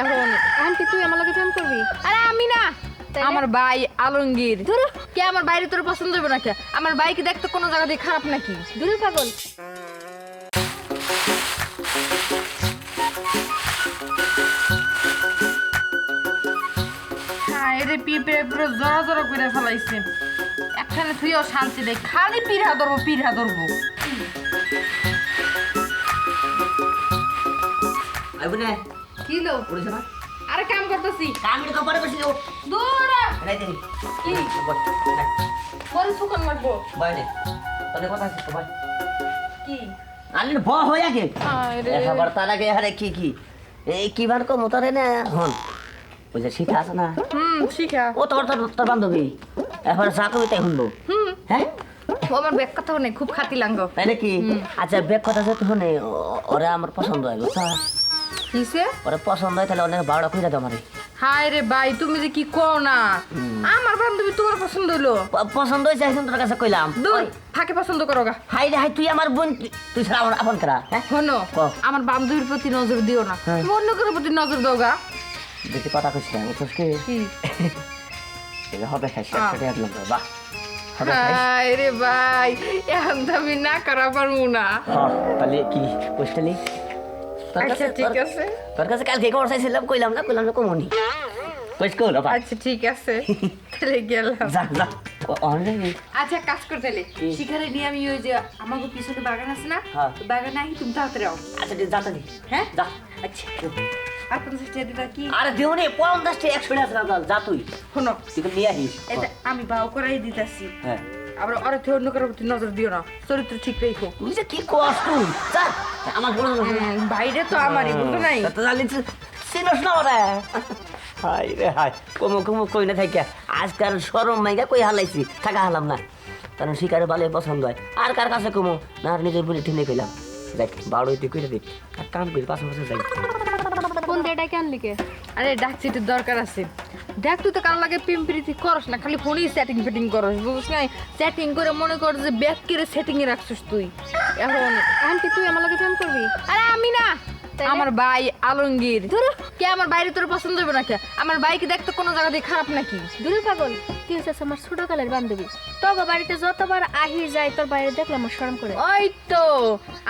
এখন এখন কি তুই আমার লগে প্রেম করবি? আরে আমি না। আমার ভাই আলমগীর। ধুরু। কে আমার বাইরে তোর পছন্দ হবে না কে আমার বাইকে দেখতে কোনো জায়গা দিয়ে খারাপ নাকি? দূরে পাগল। হ্যাঁ এরে পিঁপড়ে পুরো জড়া জড়া করে ফেলাইছে। একখানে তুইও শান্তি দেয় খালি পিঠা ধরবো পিঠা ধরবো। আইবো না কি লো? উড়েছে না? আরে কাম করতেছি। কামির কপারে বসলি ও দূর রাই কি? বল সুকন মারবো। বল দে কথা আছে তো বল কি? আলে ব হয়ে গে আরে এবার তার আগে হারে কি কি? এই কি বার কো মতারে না? হন। ওই যে শিখা আছে না? হুম শিখা ও তোর তোর তোর বান্ধবী। এবার যা কবি তাই শুনব। হুম। হ্যাঁ? ও আমার ব্যাগ কথা নেই খুব খাতি লাঙ্গ তাই নাকি? আচ্ছা বেগ কথা শুনে ওরে আমার পছন্দ হয় বুঝছা? কিসে? ওরে পছন্দ হয় তাহলে অনেক বারোটা খুঁজে দাও আমারে। হায় রে ভাই তুমি যে কি কও না? আমার বান্ধবী তোমার পছন্দ হলো। পছন্দ হয়েছে এখন তোর কাছে কইলাম। দূর ওই, ফাঁকে পছন্দ করো গা। হাই রে হাই তুই আমার বোন তুই- ছাড়া আমার আপন করা হ্যাঁ? শোনো আমার বান্ধবীর প্রতি নজর দিও না। হ্যাঁ। তুমি অন্য কারোর প্রতি নজর দাও গা। বেশি কথা কইস না বুঝছিস কি? হবে আহ। একসাথে একদম বাহ। হবে খাইস? হায় রে ভাই এখন তো আমি না করা পারব না। হ্যাঁ, তাহলে কি তোর আচ্ছা ঠিক তোর- আছে। তোর কাছে কালকে খবর চাইছিলাম কইলাম না কইলাম না কমনি। কইস আচ্ছা ঠিক আছে। তাহলে গেলাম। যা যা। অলরেডি আচ্ছা কাজ করতে হলে কি? শিখারে নিয়ে আমি ওই যে আমাকে পিছনে বাগান আছে না হ্যাঁ। তো আহি তুমি তাড়াতাড়ি আও। আচ্ছা হ্যাঁ? যা। আচ্ছা। আর পঞ্চাশ টাকা দিবা কি? আরে দেউনি পঞ্চাশ টাকা একশো টাকা যা তুই। শোনো। তুই নিয়ে আসিস। আমি বাউ করাই দিতেছি। হ্যাঁ। আবার থেকে অন্য কারোর প্রতি নজর দিও না। চরিত্র ঠিক রেখো। তুই যে কি কস তুই আমার বড় হুম, বাইরে তো আমারই বুঝো নাই? তো জানি চিনস না ওরা। হাই রে হাই। কমো কমো কই না থাকি আজকাল সরম মাইগা কই হালাইছি? থাকা হালাম না। কারণ শিকারে ভালো পছন্দ হয়। আর কার কাছে কমো? না আর নিজের বলে ঠিনে কইলাম। দেখ বারো তুই কইলে দেখ আর কাম করি পাঁচ বছর যাই। কোন দেটা কেন লিখে আরে ডাকচিটির দরকার আছে। দেখ তুই তো কার লাগে পিম্পিরিতি করস না খালি ফোনেই সেটিং ফিটিং করস বুঝছ না সেটিং করে মনে কর যে ব্যাগ কেড়ে সেটিং এ রাখছিস তুই। এখন এখন কি তুই আমার লগে প্রেম করবি? আরে আমি না। আমার ভাই আলমগীর। কে আমার বাইরে তোর পছন্দ হবে না কে? আমার বাইকে দেখতে কোনো জায়গা দিয়ে খারাপ নাকি? দূরে পাগল তুই হচ্ছে আমার ছোট কালের বান্ধবী। তোর বাড়িতে যতবার আহি যায় তোর বাইরে দেখলে আমার শরম করে। ওই তো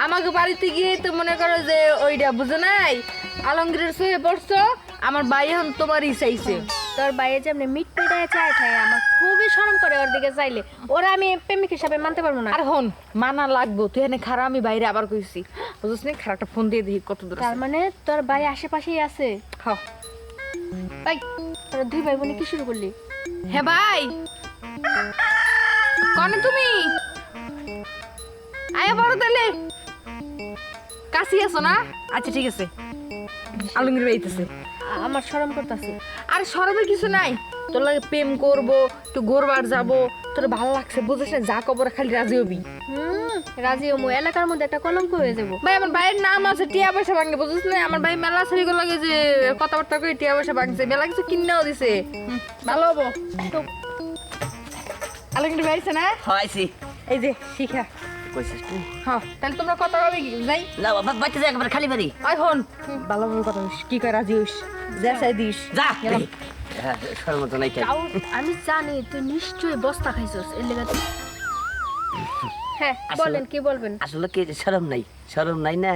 আমাকে বাড়িতে গিয়ে তো মনে করো যে ওইটা বুঝো নাই? আলমগীরের সয়ে পড়ছো আমার ভাই এখন তোমারই চাইছে। তোর বাইরে যেমনি মিট পিটায় চায় খায় আমার খুবই শরম করে ওর দিকে চাইলে। ওরা আমি প্রেমিক হিসাবে মানতে পারব না। আর হন মানা লাগবো তুই এখানে খারাপ আমি বাইরে আবার কইছি। বুঝছিস না? খারাপটা ফোন দিয়ে দিই কত দূর তার মানে তোর ভাই আশেপাশেই আছে? খাও তাই তোর দুই ভাই বোনে কি শুরু করলি? হ্যাঁ ভাই! কনে তুমি? আয়া বড় তাহলে। কাশি আছো না? আচ্ছা ঠিক আছে। আলমগীর বাইতেছে আ- আমার শরম করতেছে। আর সরবের কিছু নাই। তোর লাগে প্রেম করব একটু ঘোরবার যাব। তোর ভালো লাগছে বুঝিস না যা কবর খালি রাজি হবি। হুম রাজি ওমু এলাকার মধ্যে একটা কলঙ্ক হয়ে যাব। ভাই আমার ভাইয়ের নাম আছে টিয়া পয়সা ভাঙে বুঝিস না? আমার ভাই মেলা ছড়ি লাগে যে কথাবার্তা করে টিয়া পয়সা ভাঙছে। মেলা কিছু কিনেও দিছে। ভালো হব। আলমগীর বাইছে না? হাইছি এই যে শিখা। কইছিস তুই? হ্যাঁ তাহলে তোমরা কথা কবে যাই। না বাচ্চা যাই একবার খালি বাড়ি। আই হন। ভালোভাবে কথা কি করে রাজি হইস? যা দিস। যা। হ্যাঁ নাই আমি জানি তুই নিশ্চয়ই বস্তা খাইছস এর লেগে হ্যাঁ বলেন কি বলবেন? আসলে কি সরম নাই সরম নাই না?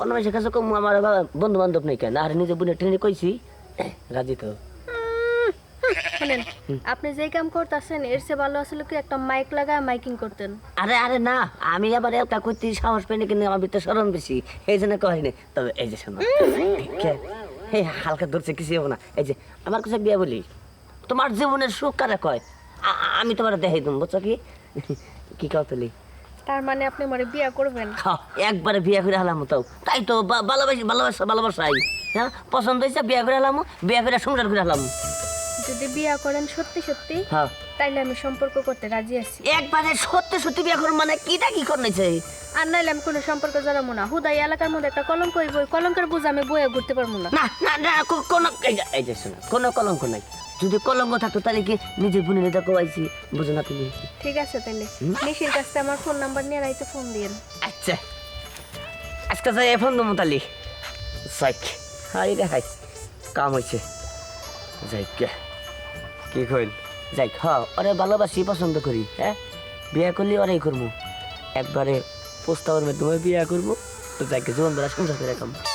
অন্য মানুষের কাছে কম আমার বন্ধু বান্ধব নাই কেন? আর নিজে বুনে ট্রেনে কইছি। রাজি তো। শুনেন আপনি যেই কাম করতেছেন এর চেয়ে ভালো আসলে কি একটা মাইক লাগায় মাইকিং করতেন? আরে আরে না আমি আবার একটা করতে সাহস পাই না কিন্তু আমার ভিতরে সরম বেশি এই জন্য কহিনি তবে এই যে শোনো। এই হালকা ধরছে কিছু হব না। এই যে আমার কাছে বিয়ে বলি। তোমার জীবনের সুখ কারে কয়? আমি তোমার দেখাই দিম বুঝছ কি? কি কাউ তুলি তার মানে আপনি মরে বিয়া করবেন? একবারে বিয়ে করে হলাম তো। তাই তো ভালোবাসি ভালোবাসা ভালোবাসাই। হ্যাঁ পছন্দ হয়েছে বিয়ে করে হলাম বিয়ে করে সংসার করে হলাম যদি বিয়া করেন সত্যি সত্যি? হ্যাঁ। তাইলে আমি সম্পর্ক করতে রাজি আছি। একবারে সত্যি সত্যি বিয়ে করুন মানে কিটা কি করনেছে আর নাইলে আমি কোনো সম্পর্ক জড়াবো না। হুদাই এলাকার মধ্যে একটা কলঙ্ক হইব কলঙ্কের বোঝা আমি বয়ে ঘুরতে পারব না। না না না কোনো এই যে- শোনো কোনো কলঙ্ক নাই। যদি কলঙ্ক থাকতো তাহলে কি নিজের বোনের এটা কোয়াইছি বুঝো না তুমি। ঠিক আছে তাইলে। নিশির কাছে আমার ফোন নাম্বার নিয়ে রাইতে ফোন দিয়েন। আচ্ছা। আজকে যাই ফোন দেবো তাহলে। সাইক হাই রে হাই কাম হয়েছে যাই কে? কি কইল? যাই হ ওরে ভালোবাসি, পছন্দ করি হ্যাঁ? বিয়ে করলে ওরাই করব। একবারে প্রস্তাবের মাধ্যমে বিয়ে করব, তো যাকে জীবন বেলা সংসার করে